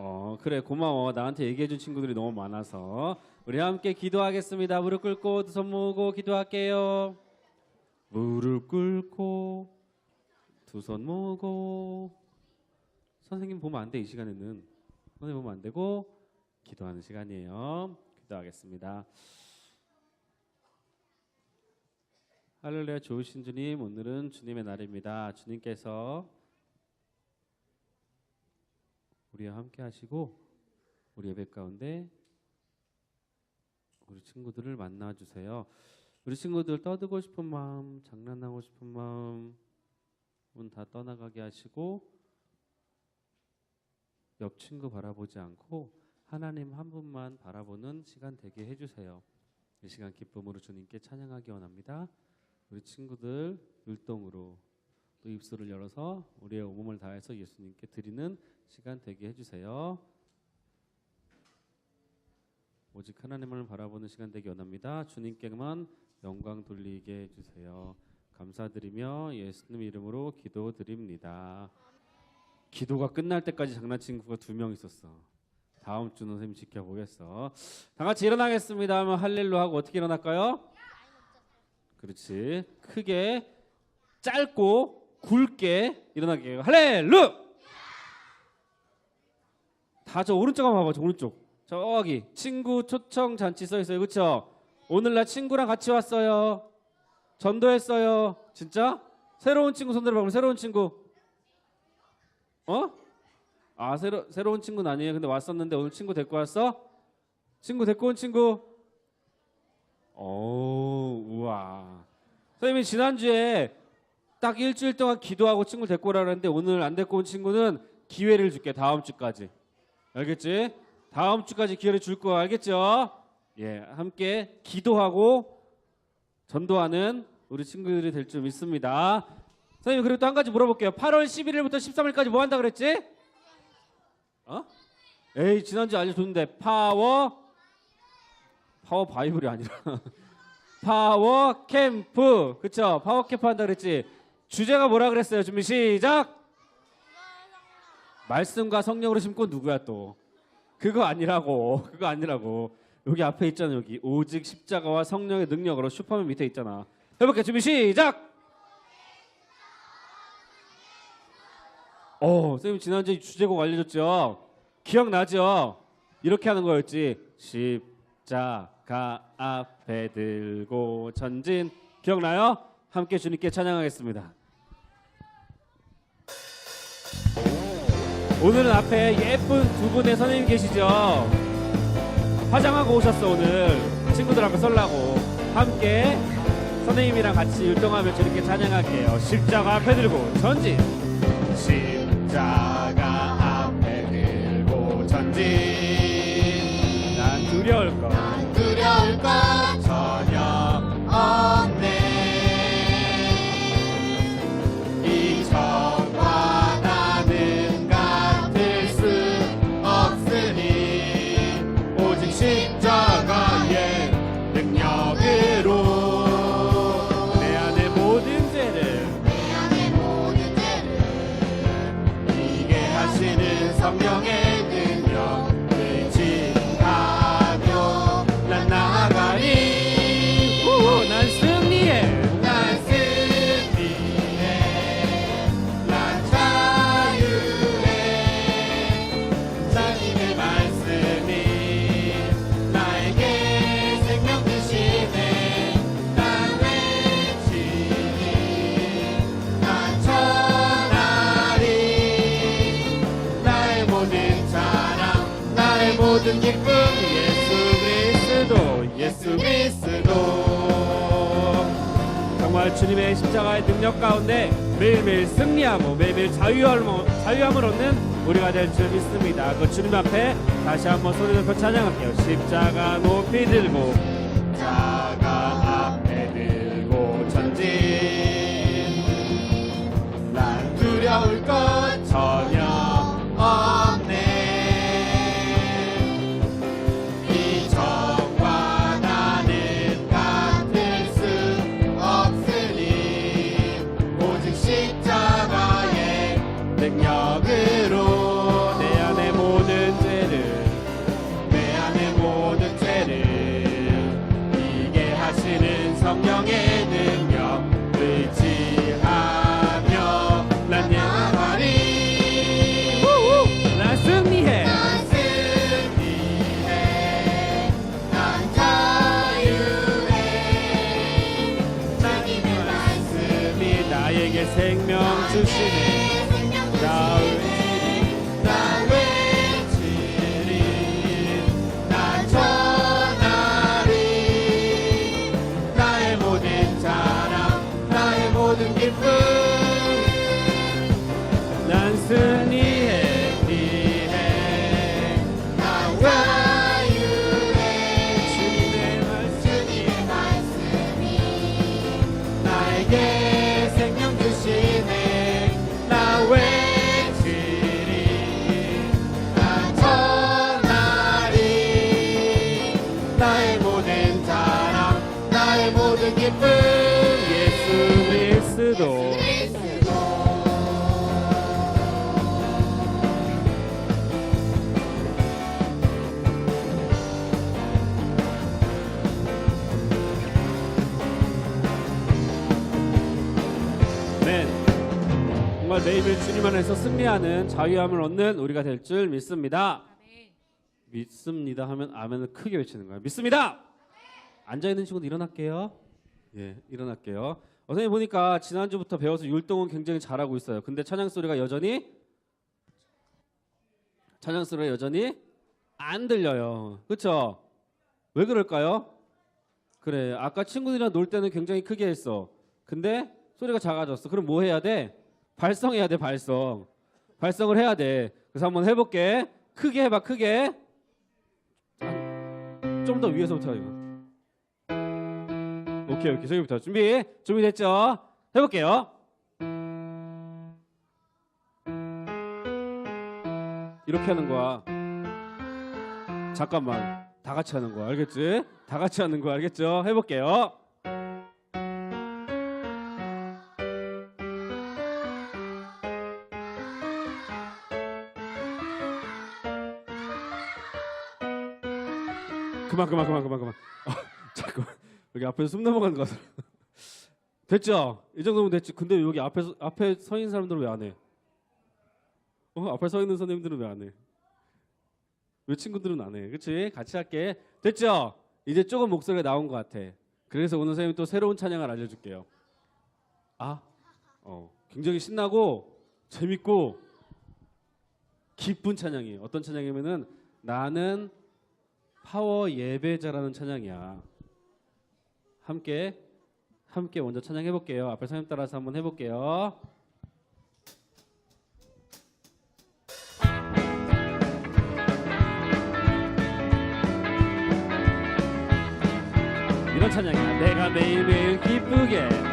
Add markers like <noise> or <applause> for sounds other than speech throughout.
어 그래 고마워. 나한테 얘기해준 친구들이 너무 많아서. 우리 함께 기도하겠습니다. 무릎 꿇고 두 손 모으고 기도할게요. 무릎 꿇고 두 손 모으고. 선생님 보면 안 돼 이 시간에는. 선생님 보면 안 되고 기도하는 시간이에요. 기도하겠습니다. 할렐루야 좋으신 주님 오늘은 주님의 날입니다. 주님께서 우리와 함께 하시고 우리 예배 가운데 우리 친구들을 만나 주세요. 우리 친구들 떠들고 싶은 마음, 장난하고 싶은 마음 은 다 떠나가게 하시고 옆 친구 바라보지 않고 하나님 한 분만 바라보는 시간 되게 해 주세요. 이 시간 기쁨으로 주님께 찬양하기 원합니다. 우리 친구들 율동으로 또 입술을 열어서 우리의 온몸을 다해서 예수님께 드리는 시간 되게 해주세요. 오직 하나님을 바라보는 시간 되기 원합니다. 주님께만 영광 돌리게 해주세요. 감사드리며 예수님 이름으로 기도드립니다. 기도가 끝날 때까지 장난친 친구가 두 명 있었어. 다음 주는 선생님 지켜보겠어. 다 같이 일어나겠습니다. 하면 할렐루 하고 어떻게 일어날까요? 그렇지. 크게 짧고 굵게 일어나게. 할렐루! 다 저 오른쪽 한번 봐봐. 저 오른쪽. 저기 친구 초청 잔치 써 있어요. 그렇죠? 오늘 날 친구랑 같이 왔어요. 전도했어요. 진짜? 새로운 친구 손 들어봐. 새로운 친구. 어? 아 새로 새로운 친구는 아니에요. 근데 왔었는데 오늘 친구 데리고 왔어? 친구 데리고 온 친구. 오 우와. 선생님이 지난주에 딱 일주일 동안 기도하고 친구 데리고 오라 그랬는데 오늘 안 데리고 온 친구는 기회를 줄게 다음 주까지. 알겠지? 다음 주까지 기회를 줄 거야. 알겠죠? 예, 함께 기도하고 전도하는 우리 친구들이 될 줄 믿습니다. 선생님 그리고 또 한 가지 물어볼게요. 8월 11일부터 13일까지 뭐 한다 그랬지? 어? 에이 지난주 알려줬는데 파워 파워 바이블이 아니라 <laughs> 파워 캠프 그쵸? 파워 캠프 한다 그랬지? 주제가 뭐라 그랬어요? 준비 시작. 말씀과 성령으로 심고 누구야 또? 그거 아니라고. <laughs> 그거 아니라고. 여기 앞에 있잖아 여기. 오직 십자가와 성령의 능력으로 슈퍼맨 밑에 있잖아. 해볼게 준비 시작. 어, 선생님 지난주에 주제곡 알려줬죠? 기억나죠? 이렇게 하는 거였지. 십자가 앞에 들고 전진. 기억나요? 함께 주님께 찬양하겠습니다. 오늘은 앞에 예쁜 두 분의 선생님 계시죠? 화장하고 오셨어 오늘. 친구들 앞에 설라고. 함께 선생님이랑 같이 율동하며 주님께 찬양할게요. 십자가 앞에 들고 전진 십자가 앞에 들고 전진 난 두려울 것 주님의 십자가의 능력 가운데 매일매일 승리하고 매일매일 자유함을, 자유함을 얻는 우리가 될 줄 믿습니다. 그 주님 앞에 다시 한번 소리 높여 찬양할게요. 십자가 높이 들고 모든 기쁨 예수 그리스도 네. 정말 매일매일 주님 안에서 승리하는 자유함을 얻는 우리가 될 줄 믿습니다. 믿습니다 하면 아멘을 크게 외치는 거예요. 믿습니다. 앉아 있는 친구들 일어날게요. 예, 일어날게요. 어, 선생님 보니까 지난주부터 배워서 율동은 굉장히 잘하고 있어요. 근데 찬양 소리가 여전히 찬양 소리가 여전히 안 들려요. 그렇죠? 왜 그럴까요? 그래. 아까 친구들이랑 놀 때는 굉장히 크게 했어. 근데 소리가 작아졌어. 그럼 뭐 해야 돼? 발성해야 돼, 발성. 발성을 해야 돼. 그래서 한번 해 볼게. 크게 해 봐, 크게. 좀 더 위에서부터 이거. 오케이, 오케이. 저기부터 준비. 준비됐죠? 해볼게요. 이렇게 하는 거야. 잠깐만. 다 같이 하는 거야. 알겠지? 다 같이 하는 거 알겠죠? 해볼게요. 앞에서 숨 넘어가는 거 같아. <laughs> 됐죠? 이 정도면 됐지. 근데 여기 앞에서 앞에 서 있는 사람들은 왜 안 해? 어 앞에 서 있는 선생님들은 왜 안 해? 왜 친구들은 안 해? 그렇지? 같이 할게. 됐죠? 이제 조금 목소리가 나온 것 같아. 그래서 오늘 선생님 또 새로운 찬양을 알려줄게요. 아, 어, 굉장히 신나고 재밌고 기쁜 찬양이에요. 어떤 찬양이면은 나는 파워 예배자라는 찬양이야. 함께 함께 먼저 찬양해 볼게요. 앞에 선생님 따라서 한번 해 볼게요. 이런 찬양이야. 내가 매일매일 기쁘게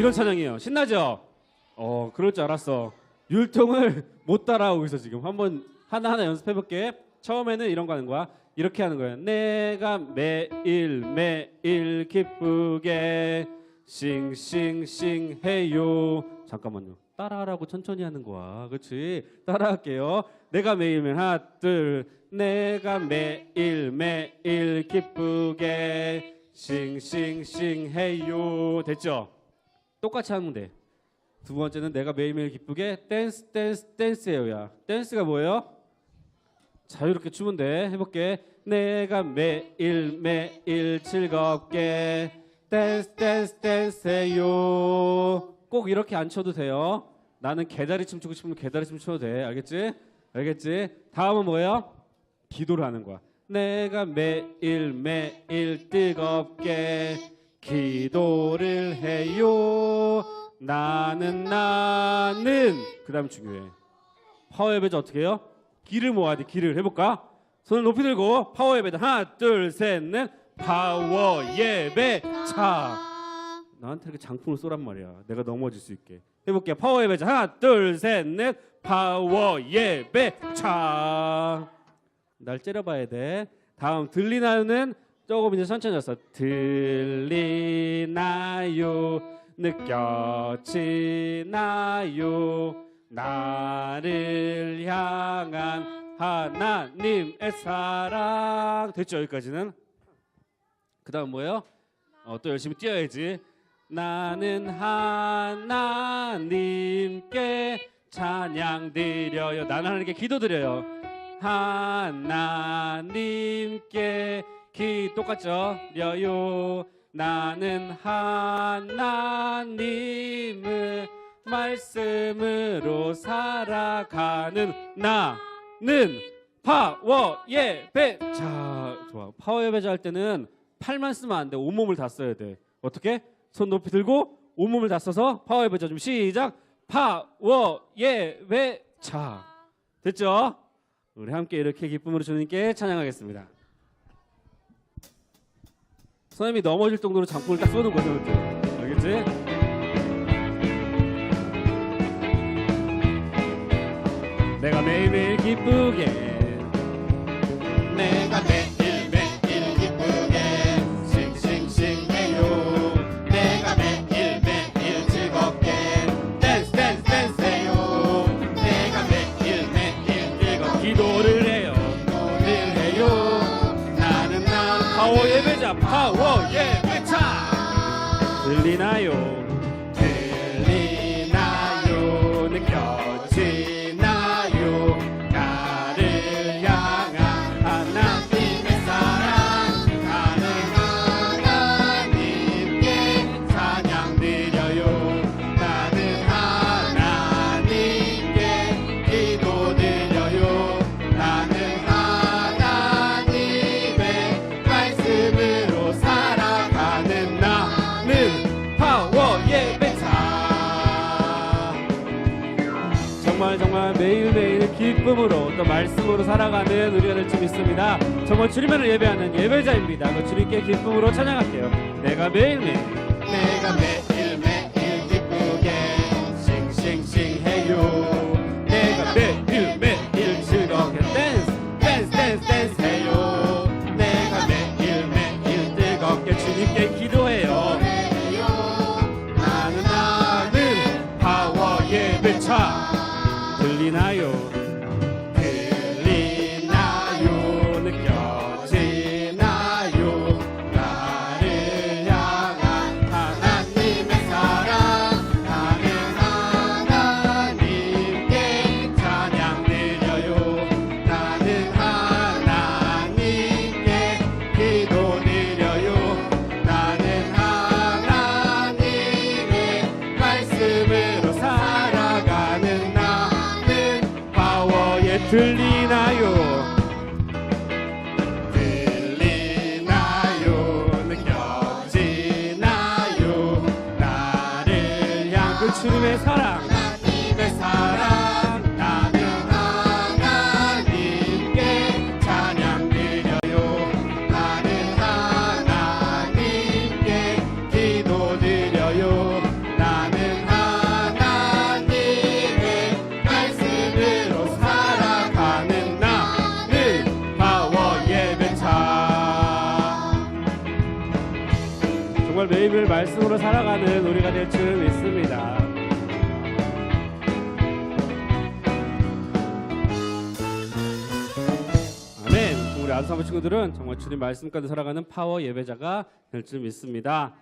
이런 찬양이에요. 신나죠? 어, 그럴 줄 알았어. 율동을 <laughs> 못 따라오고 있어 지금. 한번 하나 하나 연습해 볼게. 처음에는 이런 거 하는 거야. 이렇게 하는 거야. 내가 매일 매일 기쁘게 싱싱싱 해요. 잠깐만요. 따라하라고 천천히 하는 거야. 그렇지? 따라할게요. 내가 매일매일 둘 내가 매일 매일 기쁘게 싱싱싱 해요. 됐죠? 똑같이 하면 돼. 두 번째는 내가 매일매일 기쁘게 댄스 댄스 댄스예요야. 댄스가 뭐예요? 자유롭게 추면 돼. 해볼게. 내가 매일 매일 즐겁게 댄스 댄스 댄스해요. 꼭 이렇게 안 춰도 돼요. 나는 개다리 춤 추고 싶으면 개다리 춤 춰도 돼. 알겠지? 알겠지? 다음은 뭐예요? 기도를 하는 거야. 내가 매일 매일 뜨겁게 기도를 해요. 나는 나는. 그다음 중요해. 파워 예배자 어떻게 해요? 기를 모아야 돼. 기를. 해볼까? 손을 높이 들고 파워 예배자 하나 둘셋 넷. 파워 예배자. 나한테 이렇게 장풍을 쏘란 말이야. 내가 넘어질 수 있게. 해볼게요. 파워 예배자 하나 둘셋 넷. 파워 예배자. 날 째려봐야 돼. 다음 들리나요는 조금 이제 천천히 했어 들리나요? 느껴지나요? 나를 향한 하나님의 사랑. 됐죠 여기까지는? 그 다음 뭐예요? 어, 또 열심히 뛰어야지. 나는 하나님께 찬양 드려요. 나는 하나님께 기도 드려요. 하나님께 기 똑같죠? 드려요 나는 하나님의 말씀으로 살아가는 나는 파워 예배. 자 좋아. 파워 예배자 할 때는 팔만 쓰면 안 돼. 온몸을 다 써야 돼. 어떻게? 손 높이 들고 온몸을 다 써서 파워 예배자 좀 시작. 파워 예배 자. 됐죠? 우리 함께 이렇게 기쁨으로 주님께 찬양하겠습니다 선생님이 넘어질 정도로 장풍을 딱 쏘는 거죠 이렇게 알겠지? 내가 매일매일 기쁘게 들리나요 기쁨으로 또 말씀으로 살아가는 우리가 될 줄 믿습니다. 정말 주님을 예배하는 예배자입니다. 그 주님께 기쁨으로 찬양할게요. 내가 매일매일 내가 매일매일 들리나요 말씀으로 살아가는 우리가 될 줄 믿습니다. 아멘. 우리 안사모 친구들은 정말 주님 말씀 가운데 살아가는 파워 예배자가 될 줄 믿습니다.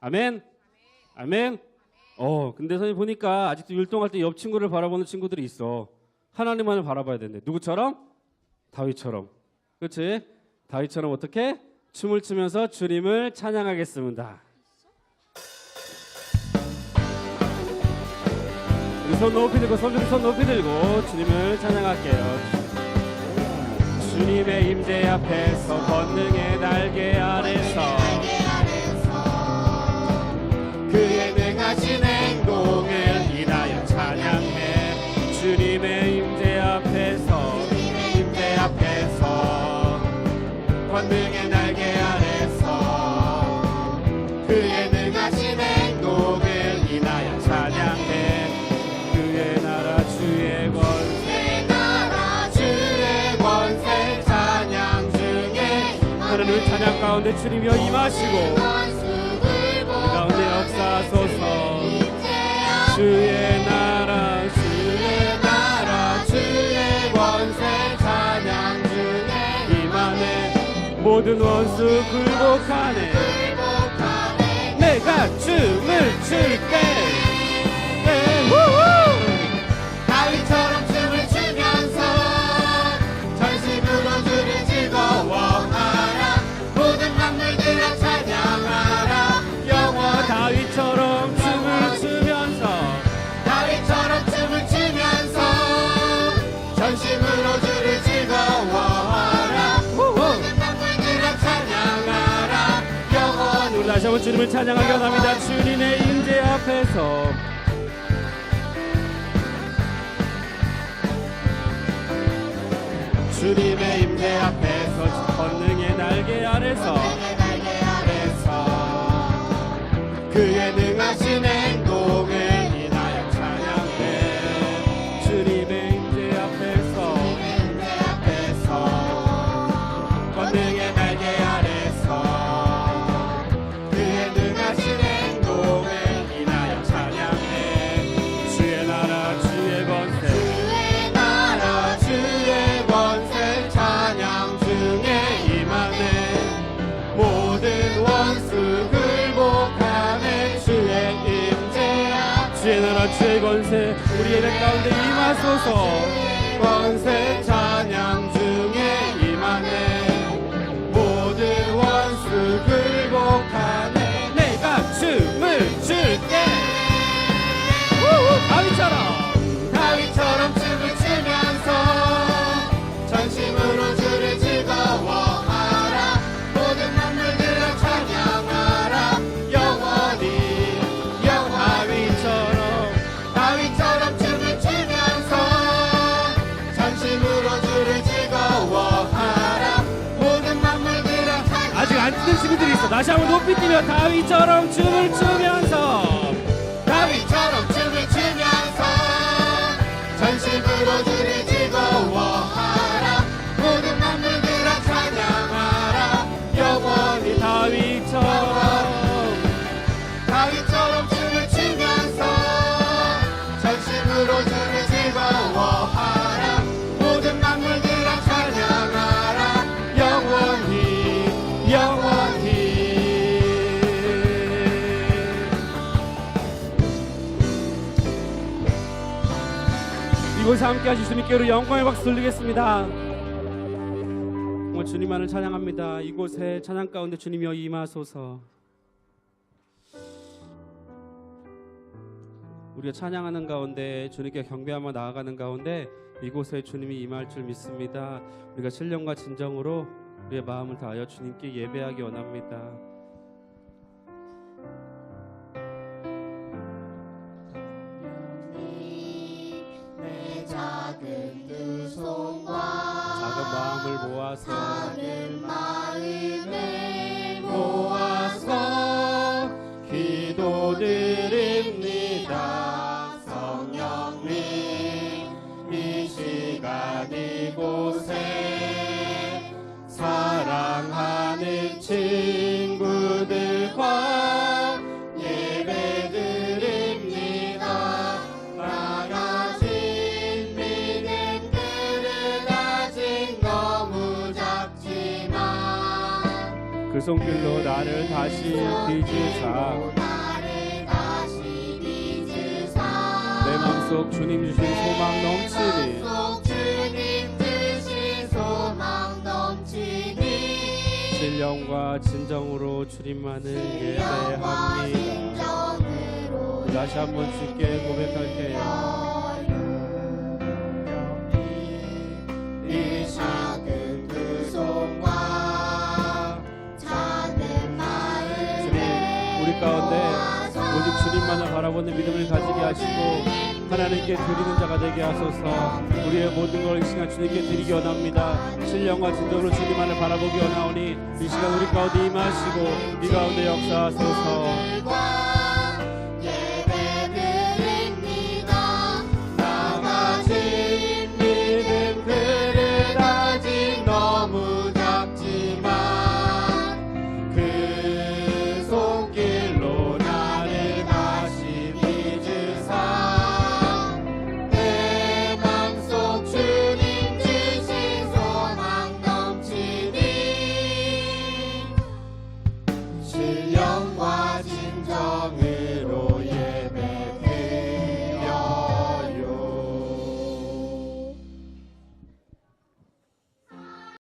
아멘. 아멘. 어, 근데 선생님 보니까 아직도 율동할 때 옆 친구를 바라보는 친구들이 있어. 하나님만을 바라봐야 되는데 누구처럼? 다윗처럼. 그렇지? 다윗처럼 어떻게? 춤을 추면서 주님을 찬양하겠습니다. 손 높이 들고 손, 손 높이 들고 주님을 찬양할게요. 주님의 임재 앞에서 권능의 날 주님이여 임하시고 원수를 가운데 역사소서. 주의 나라 주의 나라 주의 권세 찬양 중에 임하네. 모든 원수 굴복하네. 굴복하네. 내가 춤을 출때 한번 주님을 찬양하기 원합니다. 주님의 임재 앞에서. 주님의 임재 앞에서 권능의 날개 아래서 임하소서 권세 다시 한번 높이 뛰며 다윗처럼 춤을 추면서. 다윗처럼 이곳에 함께 하신 주님께 우리 영광의 박수 돌리겠습니다. 주님만을 찬양합니다. 이곳에 찬양 가운데 주님이여 임하소서. 우리가 찬양하는 가운데 주님께 경배하며 나아가는 가운데 이곳에 주님이 임할 줄 믿습니다. 우리가 신령과 진정으로 우리의 마음을 다하여 주님께 예배하기 원합니다. 작은 두 손과 작은 마음을 모아서 작은 마음 손길로 나를 다시 빚으사 내 맘속 주님 주신 소망 넘치니 신령과 진정으로 주님만을 예배합니다. 다시 한번 주께 고백할게요. 가운데 오직 주님만을 바라보는 믿음을 가지게 하시고 하나님께 드리는 자가 되게 하소서. 우리의 모든 걸 이 시간 주님께 드리기 원합니다. 신령과 진정으로 주님만을 바라보기 원하오니 이 시간 우리 가운데 임하시고 이 가운데 역사하소서